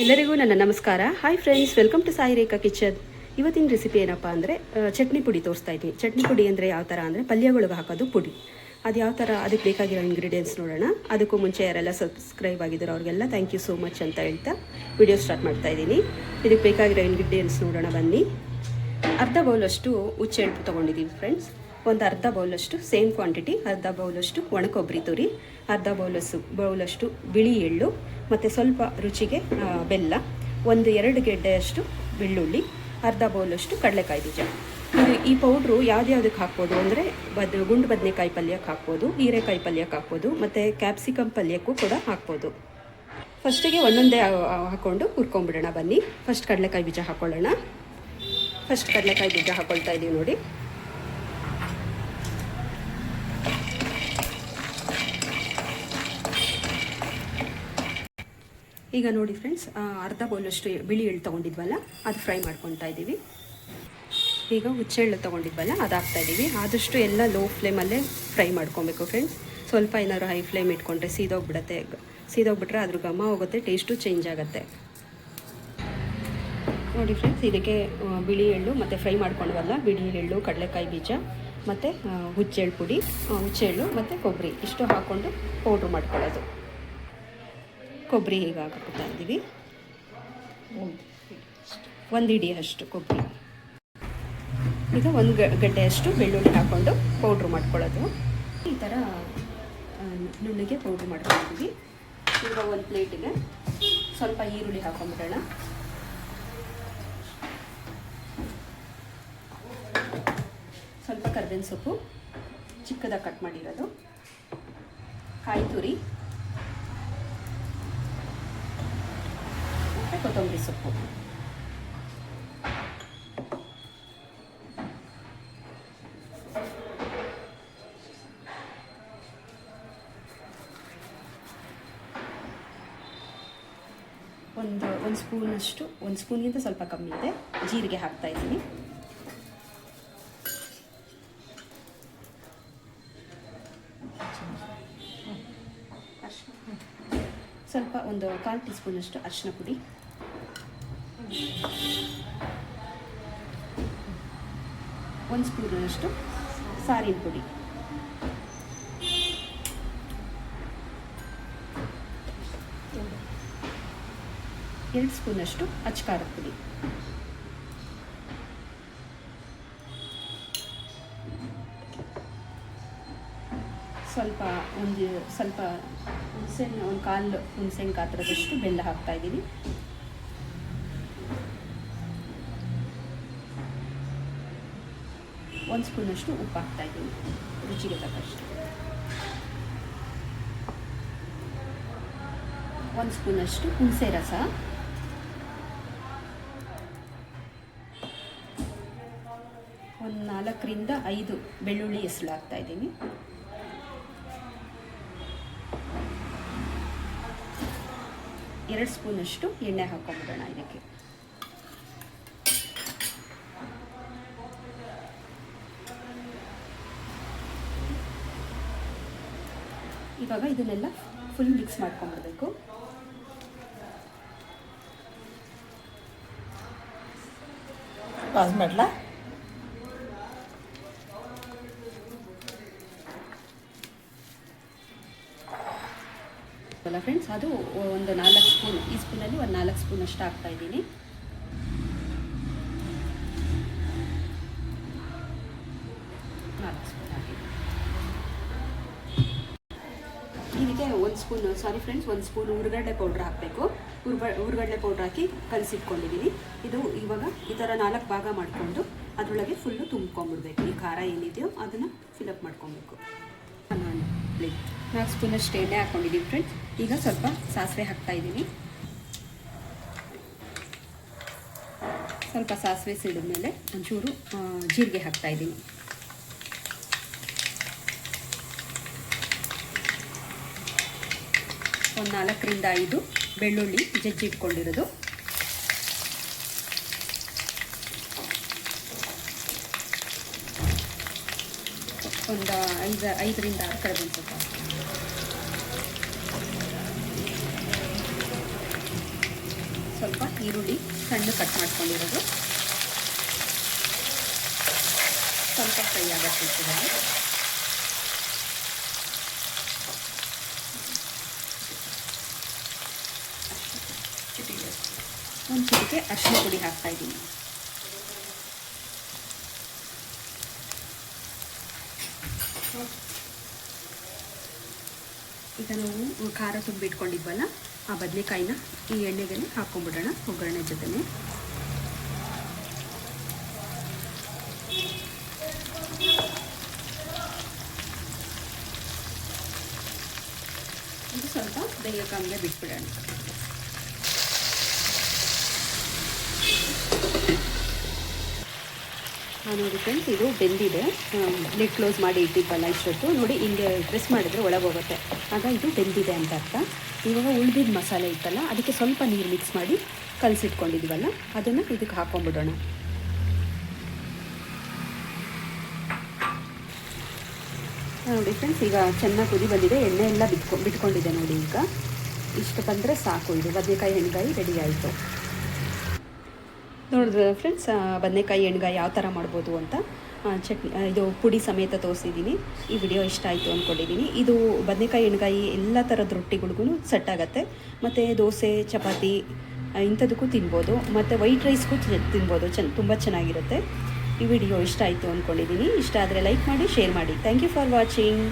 ಎಲ್ಲರಿಗೂ ನನ್ನ ನಮಸ್ಕಾರ. Hi friends welcome to Sai Rekha kitchen ಇವತ್ತಿನ ರೆಸಿಪಿ ಏನಪ್ಪ ಅಂದರೆ ಚಟ್ನಿ ಪುಡಿ ತೋರಿಸ್ತಾ ಇದ್ದೀನಿ. ಚಟ್ನಿ ಪುಡಿ ಅಂದರೆ ಯಾವ ಥರ ಅಂದರೆ ಪಲ್ಯಗಳಿಗೆ ಹಾಕೋದು ಪುಡಿ. ಅದು ಯಾವ ಥರ ಅದಕ್ಕೆ ಬೇಕಾಗಿರೋ ಇಂಗ್ರೀಡಿಯೆಂಟ್ಸ್ ನೋಡೋಣ. ಅದಕ್ಕೂ ಮುಂಚೆ ಯಾರೆಲ್ಲ ಸಬ್ಸ್ಕ್ರೈಬ್ ಆಗಿದ್ರು ಅವ್ರಿಗೆಲ್ಲ ಥ್ಯಾಂಕ್ ಯು ಸೋ ಮಚ್ ಅಂತ ಹೇಳ್ತಾ ವಿಡಿಯೋ ಸ್ಟಾರ್ಟ್ ಮಾಡ್ತಾ ಇದ್ದೀನಿ. ಇದಕ್ಕೆ ಬೇಕಾಗಿರೋ ಇಂಗ್ರೀಡಿಯೆಂಟ್ಸ್ ನೋಡೋಣ ಬನ್ನಿ. ಅರ್ಧ ಬೌಲಷ್ಟು ಹುಚ್ಚೆಳ್ಳು ತೊಗೊಂಡಿದ್ದೀನಿ ಫ್ರೆಂಡ್ಸ್ ಒಂದು ಅರ್ಧ ಬೌಲಷ್ಟು, ಸೇಮ್ ಕ್ವಾಂಟಿಟಿ, ಅರ್ಧ ಬೌಲಷ್ಟು ಒಣಕೊಬ್ಬರಿ ತುರಿ, ಅರ್ಧ ಬೌಲಸ್ಸು ಬೌಲಷ್ಟು ಬಿಳಿ ಎಳ್ಳು, ಮತ್ತು ಸ್ವಲ್ಪ ರುಚಿಗೆ ಬೆಲ್ಲ, ಒಂದು ಎರಡು ಗೆಡ್ಡೆಯಷ್ಟು ಬೆಳ್ಳುಳ್ಳಿ, ಅರ್ಧ ಬೌಲಷ್ಟು ಕಡಲೆಕಾಯಿ ಬೀಜ. ಇದು ಈ ಪೌಡ್ರು ಯಾವ್ದ್ಯಾವ್ದಕ್ಕೆ ಹಾಕ್ಬೋದು ಅಂದರೆ, ಬದ್, ಗುಂಡು ಬದನೆಕಾಯಿ ಪಲ್ಯಕ್ಕೆ ಹಾಕ್ಬೋದು, ಹೀರೆಕಾಯಿ ಪಲ್ಯಕ್ಕೆ ಹಾಕ್ಬೋದು, ಮತ್ತು ಕ್ಯಾಪ್ಸಿಕಮ್ ಪಲ್ಯಕ್ಕೂ ಕೂಡ ಹಾಕ್ಬೋದು. ಫಸ್ಟಿಗೆ ಒಂದೊಂದೇ ಹಾಕ್ಕೊಂಡು ಹುರ್ಕೊಂಬಿಡೋಣ ಬನ್ನಿ. ಫಸ್ಟ್ ಕಡಲೆಕಾಯಿ ಬೀಜ ಹಾಕ್ಕೊಳ್ಳೋಣ ಫಸ್ಟ್ ಕಡಲೆಕಾಯಿ ಬೀಜ ಹಾಕ್ಕೊಳ್ತಾ ಇದ್ದೀವಿ ನೋಡಿ. ಈಗ ನೋಡಿ ಫ್ರೆಂಡ್ಸ್ ಅರ್ಧ ಬೌಲಷ್ಟು ಬಿಳಿ ಎಳ್ಳು ತೊಗೊಂಡಿದ್ವಲ್ಲ, ಅದು ಫ್ರೈ ಮಾಡ್ಕೊತಾ ಇದ್ದೀವಿ. ಈಗ ಹುಚ್ಚೆಳ್ಳು ತೊಗೊಂಡಿದ್ವಲ್ಲ ಅದು ಹಾಕ್ತಾ ಇದ್ದೀವಿ. ಆದಷ್ಟು ಎಲ್ಲ ಲೋ ಫ್ಲೇಮಲ್ಲೇ ಫ್ರೈ ಮಾಡ್ಕೊಬೇಕು ಫ್ರೆಂಡ್ಸ್ ಸ್ವಲ್ಪ ಏನಾದ್ರು ಹೈ ಫ್ಲೇಮ್ ಇಟ್ಕೊಂಡ್ರೆ ಸೀದೋಗ್ಬಿಡತ್ತೆ. ಸೀದೋಗ್ಬಿಟ್ರೆ ಅದ್ರ ಘಮ ಹೋಗುತ್ತೆ ಟೇಸ್ಟು ಚೇಂಜ್ ಆಗುತ್ತೆ. ನೋಡಿ ಫ್ರೆಂಡ್ಸ್ ಇದಕ್ಕೆ ಬಿಳಿ ಎಳ್ಳು ಮತ್ತು ಫ್ರೈ ಮಾಡ್ಕೊಂಡ್ವಲ್ಲ, ಬಿಳಿ ಎಳ್ಳು, ಕಡಲೆಕಾಯಿ ಬೀಜ, ಮತ್ತು ಹುಚ್ಚೆಳ್ಳು ಪುಡಿ ಹುಚ್ಚೆಳ್ಳು ಮತ್ತು ಕೊಬ್ಬರಿ. ಇಷ್ಟು ಹಾಕ್ಕೊಂಡು ಪೌಡ್ರ್ ಮಾಡ್ಕೊಳ್ಳೋದು. ಕೊಬ್ಬರಿ ಹೀಗೆ ಹಾಕ್ಕೊತಾ ಇದ್ದೀವಿ? ಒಂದು ಇಡಿ ಅಷ್ಟು ಕೊಬ್ಬರಿ. ಈಗ ಒಂದು ಗಡ್ಡೆಯಷ್ಟು ಬೆಳ್ಳುಳ್ಳಿ ಹಾಕ್ಕೊಂಡು ಪೌಡ್ರ್ ಮಾಡ್ಕೊಳ್ಳೋದು. ಈ ಥರ ನುಣ್ಣಗೆ ಪೌಡ್ರ್ ಮಾಡ್ಕೊಂಡಿದ್ದೀವಿ. ಈಗ ಒಂದು ಪ್ಲೇಟಿಗೆ ಸ್ವಲ್ಪ ಈರುಳ್ಳಿ ಹಾಕೊಂಡ್ಬಿಡೋಣ. ಸ್ವಲ್ಪ ಕರ್ಬೇವಿನ ಸೊಪ್ಪು ಚಿಕ್ಕದಾಗಿ ಕಟ್ ಮಾಡಿರೋದು. ಕಾಯಿ ತುರಿ. ಕೊತ್ತಂಬರಿ ಸೊಪ್ಪು. ಒಂದು ಒಂದು ಸ್ಪೂನಷ್ಟು, ಒಂದು ಸ್ಪೂನಿಂದ ಸ್ವಲ್ಪ ಕಮ್ಮಿ ಇದೆ. ಜೀರಿಗೆ ಹಾಕ್ತಾ ಇದ್ದೀನಿ. ಸ್ವಲ್ಪ ಒಂದು ಕಾಲು ಟೀ ಸ್ಪೂನಷ್ಟು ಅರಿಶಿನ ಪುಡಿ. ಒಂದು ಸ್ಪೂನಷ್ಟು ಸಾರಿನ ಪುಡಿ. ಎರಡು ಸ್ಪೂನಷ್ಟು ಅಚ್ಕಾರದ ಪುಡಿ. ಸ್ವಲ್ಪ ಒಂದು, ಸ್ವಲ್ಪ ಹುಣ್ಸೆ ಒಂದು ಕಾಲು ಹುಣಸೆಹಣ್ಣು ಕಾತ್ರದಷ್ಟು ಬೆಲ್ಲ ಹಾಕ್ತಾ ಇದ್ದೀನಿ. ಒಂದು ಸ್ಪೂನಷ್ಟು ಉಪ್ಪು ಹಾಕ್ತಾ ಇದ್ದೀನಿ ರುಚಿಗೆ ತಕ್ಕಷ್ಟು. ಒಂದು ಸ್ಪೂನಷ್ಟು ಹುಣಸೆ ರಸ. ಒಂದು ನಾಲ್ಕರಿಂದ ಐದು ಬೆಳ್ಳುಳ್ಳಿ ಹೆಸರು ಹಾಕ್ತಾ ಇದ್ದೀನಿ. ಎರಡು ಸ್ಪೂನಷ್ಟು ಎಣ್ಣೆ ಹಾಕೊಂಡ್ಬಿಡೋಣ ಇದಕ್ಕೆ. ಇವಾಗ ಇದನ್ನೆಲ್ಲ ಫುಲ್ ಮಿಕ್ಸ್ ಮಾಡ್ಕೊಂಡ್ಬಿಡ್ಬೇಕು ಪಾಸ್ ಮಾಡ್ಲಾ? ಅಲ್ಲ ಫ್ರೆಂಡ್ಸ್ ಅದು ಒಂದು ನಾಲ್ಕು ಸ್ಪೂನ್ ಈ ಸ್ಪೂನಲ್ಲಿ ಒಂದು ನಾಲ್ಕು ಸ್ಪೂನ್ ಅಷ್ಟು ಹಾಕ್ತಾ ಇದ್ದೀನಿ ನಾಲ್ಕು ಸ್ಪೂನ್ ಹಾಕಿದ್ದೀನಿ ಇದಕ್ಕೆ ಒಂದು ಸ್ಪೂನ್ ಸಾರಿ ಫ್ರೆಂಡ್ಸ್ ಒಂದು ಸ್ಪೂನ್ ಹುರ್ಗಡ್ಲೆ ಪೌಡ್ರ್ ಹಾಕಬೇಕು. ಹುರ್ಗ ಹುರ್ಗಡ್ಲೆ ಪೌಡ್ರ್ ಹಾಕಿ ಕಲಸಿಟ್ಕೊಂಡಿದ್ದೀನಿ ಇದು ಇವಾಗ ಈ ಥರ ನಾಲ್ಕು ಭಾಗ ಮಾಡಿಕೊಂಡು ಅದರೊಳಗೆ ಫುಲ್ಲು ತುಂಬ್ಕೊಂಬಿಡ್ಬೇಕು ಈ ಖಾರ ಏನಿದೆಯೋ ಅದನ್ನು ಫಿಲಪ್ ಮಾಡ್ಕೊಬೇಕು. ನಾಲ್ಕು ಸ್ಪೂನಷ್ಟು ಎಣ್ಣೆ ಹಾಕ್ಕೊಂಡಿದ್ದೀನಿ ಫ್ರೆಂಡ್ಸ್ ಈಗ ಸ್ವಲ್ಪ ಸಾಸಿವೆ ಹಾಕ್ತಾ ಇದ್ದೀನಿ ಸ್ವಲ್ಪ ಸಾಸಿವೆ ಸಿಡಿದ ಮೇಲೆ ಒಂಚೂರು ಜೀರಿಗೆ ಹಾಕ್ತಾ ಒಂದು ನಾಲ್ಕರಿಂದ ಐದು ಬೆಳ್ಳುಳ್ಳಿ ಜಜ್ಜಿಟ್ಕೊಂಡಿರೋದು. ಒಂದು ಐದು, ಐದರಿಂದ ಆರು ಕಡೆ ಸ್ವಲ್ಪ ಈರುಳ್ಳಿ ಸಣ್ಣ ಕಟ್ ಮಾಡ್ಕೊಂಡಿರೋದು. ಸ್ವಲ್ಪ ಫ್ರೈ ಆಗಕ್ಕಿಟ್ಟಿದ್ದಾರೆ ಒಂದು ಚಿಟಿಕೆ ಅರಿಶಿನ ಪುಡಿ ಹಾಕ್ತಾ ಇದ್ದೀನಿ ಈಗ ನಾವು ಖಾರ ತುಂಬಿಟ್ಕೊಂಡಿದ್ವಲ್ಲ ಆ ಬದನೆಕಾಯಿನ ಈ ಎಣ್ಣೆಗೆ ಹಾಕ್ಕೊಂಡ್ಬಿಡೋಣ ಒಗ್ಗರಣೆ ಜೊತೆನೆ ಇದು ಸ್ವಲ್ಪ ಬೇಯಕ್ಕಂಗೆ ಬಿಟ್ಬಿಡೋಣ ನೋಡಿ ಫ್ರೆಂಡ್ಸ್ ಇದು ಬೆಂದಿದೆ. ಲಿಡ್ ಕ್ಲೋಸ್ ಮಾಡಿ ಇಟ್ಟಿದ್ವಲ್ಲ ಇಷ್ಟೊತ್ತು. ನೋಡಿ, ಹಿಂಗೆ ಪ್ರೆಸ್ ಮಾಡಿದ್ರೆ ಒಳಗೋಗುತ್ತೆ. ಆಗ ಇದು ಬೆಂದಿದೆ ಅಂತ ಅರ್ಥ. ಇವಾಗ ಉಳಿದಿದ್ದ ಮಸಾಲೆ ಇತ್ತಲ್ಲ, ಅದಕ್ಕೆ ಸ್ವಲ್ಪ ನೀರು ಮಿಕ್ಸ್ ಮಾಡಿ ಕಲಸಿಟ್ಕೊಂಡಿದ್ವಲ್ಲ, ಅದನ್ನು ಇದಕ್ಕೆ ಹಾಕ್ಕೊಂಬಿಡೋಣ ನೋಡಿ ಫ್ರೆಂಡ್ಸ್ ಈಗ ಚೆನ್ನಾಗಿ ಕುದಿ ಬಂದಿದೆ. ಎಣ್ಣೆ ಎಲ್ಲ ಬಿಟ್ಕೊ ಬಿಟ್ಕೊಂಡಿದೆ ನೋಡಿ ಈಗ. ಇಷ್ಟು ಬಂದರೆ ಸಾಕು. ಇದು ಬದನೆಕಾಯಿ, ಎಣ್ಗಾಯಿ ರೆಡಿ ಆಯಿತು. ನೋಡಿದ್ರೆ ಫ್ರೆಂಡ್ಸ್ ಬದನೆಕಾಯಿ ಎಣ್ಗಾಯಿ ಯಾವ ಥರ ಮಾಡ್ಬೋದು ಅಂತ ಚಟ್ನಿ ಇದು ಪುಡಿ ಸಮೇತ ತೋರಿಸಿದ್ದೀನಿ. ಈ ವಿಡಿಯೋ ಇಷ್ಟ ಆಯಿತು ಅಂದ್ಕೊಂಡಿದ್ದೀನಿ ಇದು ಬದನೆಕಾಯಿ ಎಣ್ಗಾಯಿ ಎಲ್ಲ ಥರದ ರೊಟ್ಟಿಗಳಿಗೂ ಸೆಟ್ ಆಗುತ್ತೆ. ಮತ್ತು ದೋಸೆ, ಚಪಾತಿ ಇಂಥದಕ್ಕೂ ತಿನ್ಬೋದು. ಮತ್ತು ವೈಟ್ ರೈಸ್ಗೂ ತಿನ್ಬೋದು. ಚೆನ್ನ ತುಂಬ ಚೆನ್ನಾಗಿರುತ್ತೆ. ಈ ವಿಡಿಯೋ ಇಷ್ಟ ಆಯಿತು ಅಂದ್ಕೊಂಡಿದ್ದೀನಿ ಇಷ್ಟ ಆದರೆ ಲೈಕ್ ಮಾಡಿ ಶೇರ್ ಮಾಡಿ. Thank you for watching